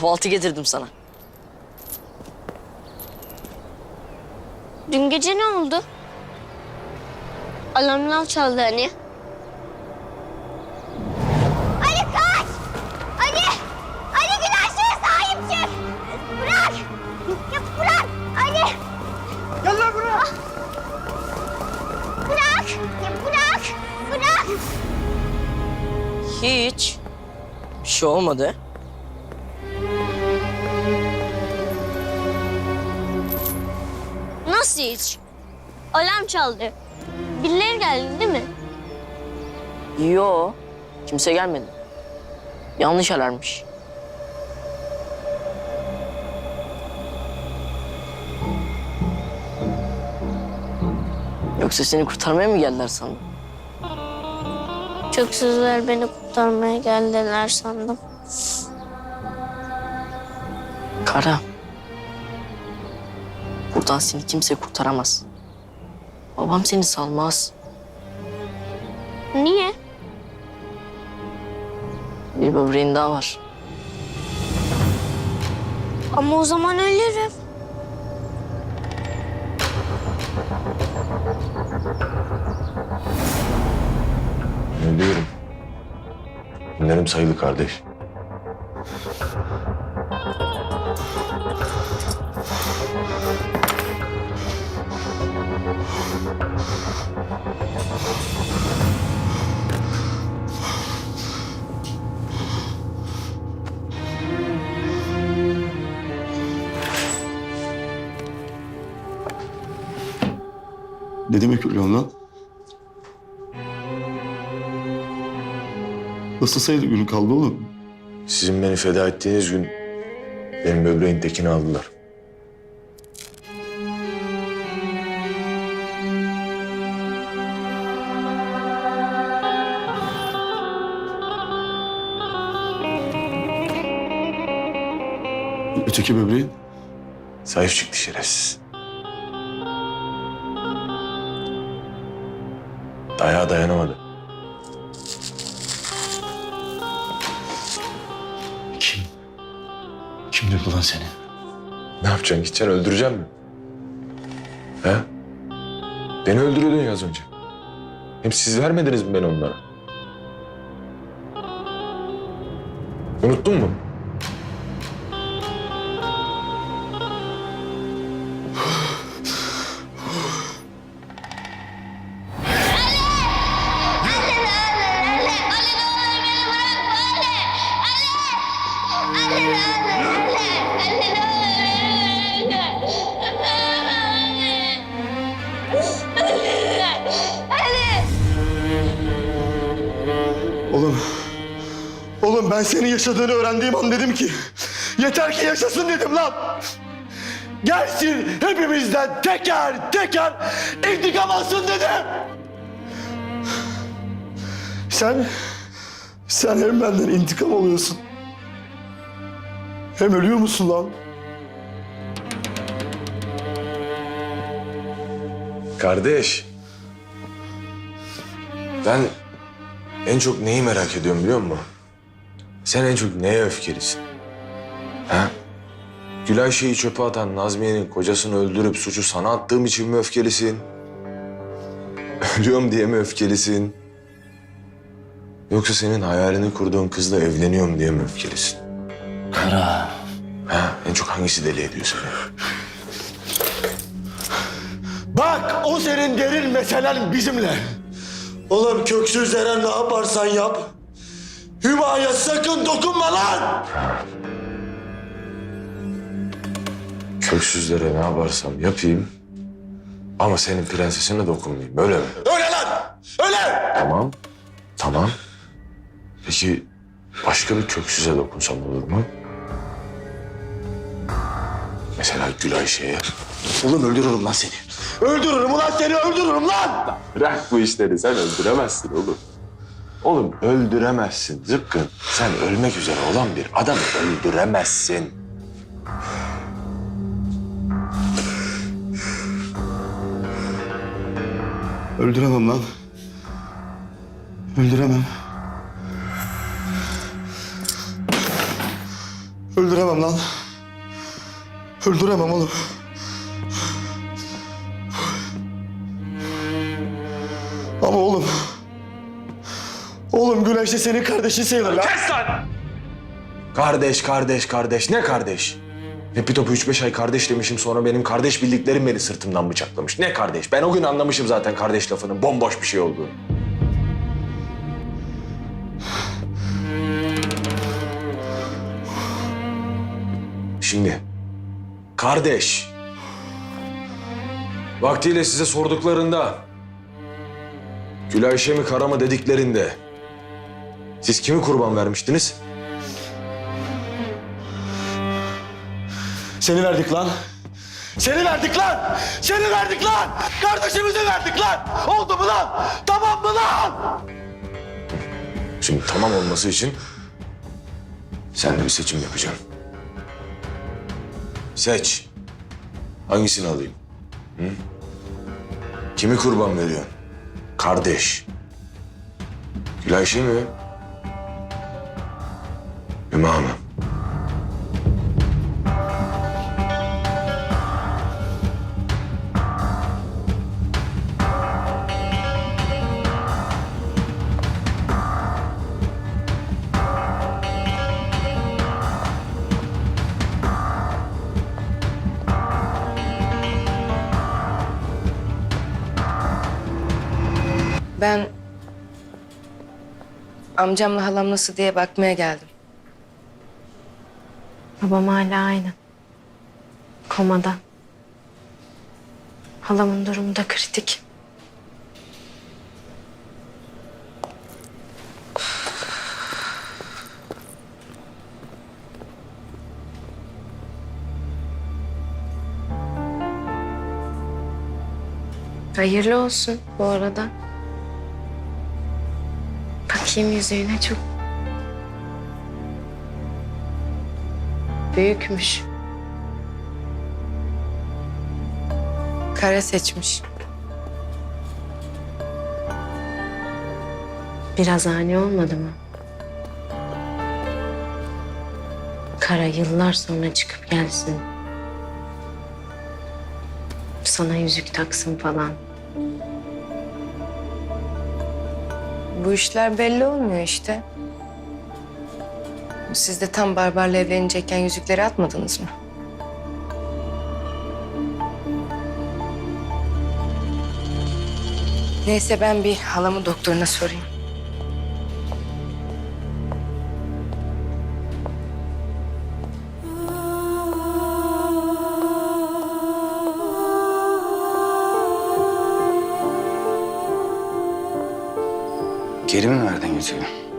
Kahvaltı getirdim sana. Dün gece ne oldu? Alarmlar çaldı hani. Ali kaç! Ali! Ali güneşe sahip çık! Bırak! Ya bırak! Ali! Gel lan buraya. Bırak! Ya bırak! Bırak! Hiç. Bir şey olmadı. Nasıl hiç? Alarm çaldı. Birileri geldi değil mi? Yo. Kimse gelmedi. Yanlış alarmış. Yoksa seni kurtarmaya mı geldiler sandın? Çok sözler beni kurtarmaya geldiler sandım. Kara. Buradan seni kimse kurtaramaz. Babam seni salmaz. Niye? Bir böbreğin daha var. Ama o zaman ölürüm. Ne diyorum? Günlerim sayılı kardeş. Ne demek ölüyorsun lan? Nasıl sayılı günü kaldı oğlum? Sizin beni feda ettiğiniz gün benim böbreğin tekini aldılar. Öteki böbreğin? Zayıf çıktı şerefsiz. Dayağa dayanamadı. Kim? Kim dedi lan seni? Ne yapacaksın? Gideceksin öldüreceksin mi? He? Beni öldürüyordun ya az önce. Hem siz vermediniz mi beni onlara? Unuttun mu? Ben senin yaşadığını öğrendiğim an dedim ki... Yeter ki yaşasın dedim lan. Gelsin hepimizden teker teker intikam alsın dedim. Sen... Sen hem benden intikam alıyorsun. Hem ölüyor musun lan? Kardeş. Ben en çok neyi merak ediyorum biliyor musun? Sen en çok neye öfkelisin? Ha? Gülay şeyi çöpe atan Nazmiye'nin kocasını öldürüp suçu sana attığım için mi öfkelisin? Ölüyorum diye mi öfkelisin? Yoksa senin hayalini kurduğun kızla evleniyorum diye mi öfkelisin? Kara. Ha? En çok hangisi deli ediyor seni? Bak o senin derin meselen bizimle. Oğlum köksüzlere ne yaparsan yap. Hüma'ya sakın dokunma lan. Köksüzlere ne yaparsam yapayım ama senin prensesine dokunmayayım öyle mi? Öyle lan. Öyle. Tamam. Tamam. Peki başka bir köksüze dokunsam olur mu? Mesela Gül Ayşe'ye. Oğlum öldürürüm lan seni. Öldürürüm ulan seni öldürürüm lan. Bırak bu işleri sen öldüremezsin oğlum. Oğlum öldüremezsin zıpkın. Sen ölmek üzere olan bir adamı öldüremezsin. Öldüremem lan. Öldüremem. Öldüremem lan. Öldüremem oğlum. Güneş de senin kardeşin sayılır lan. Kes lan! Kardeş, kardeş, kardeş. Ne kardeş? Hepi topu üç beş ay kardeş demişim sonra benim kardeş bildiklerim beni sırtımdan bıçaklamış. Ne kardeş? Ben o gün anlamışım zaten kardeş lafının bomboş bir şey olduğunu. Şimdi kardeş vaktiyle size sorduklarında Gülayşe mi kara mı dediklerinde siz kimi kurban vermiştiniz? Seni verdik lan. Seni verdik lan. Seni verdik lan. Kardeşimizi verdik lan. Oldu mu lan? Tamam mı lan? Şimdi tamam olması için sen de bir seçim yapacaksın. Seç. Hangisini alayım? Hı? Kimi kurban veriyorsun? Kardeş. Gülayşe mi? Hüma mı? Ben amcamla halam nasıl diye bakmaya geldim. Babam hala aynı. Komada. Halamın durumu da kritik. Hayırlı olsun bu arada. Bakayım yüzüğüne çok büyükmüş. Kare seçmiş. Biraz ani olmadı mı? Kara yıllar sonra çıkıp gelsin. Sana yüzük taksın falan. Bu işler belli olmuyor işte. Siz de tam Barbar'la evlenecekken yüzükleri atmadınız mı? Neyse ben bir halamı doktoruna sorayım. Geri mi verdin yüzüğü?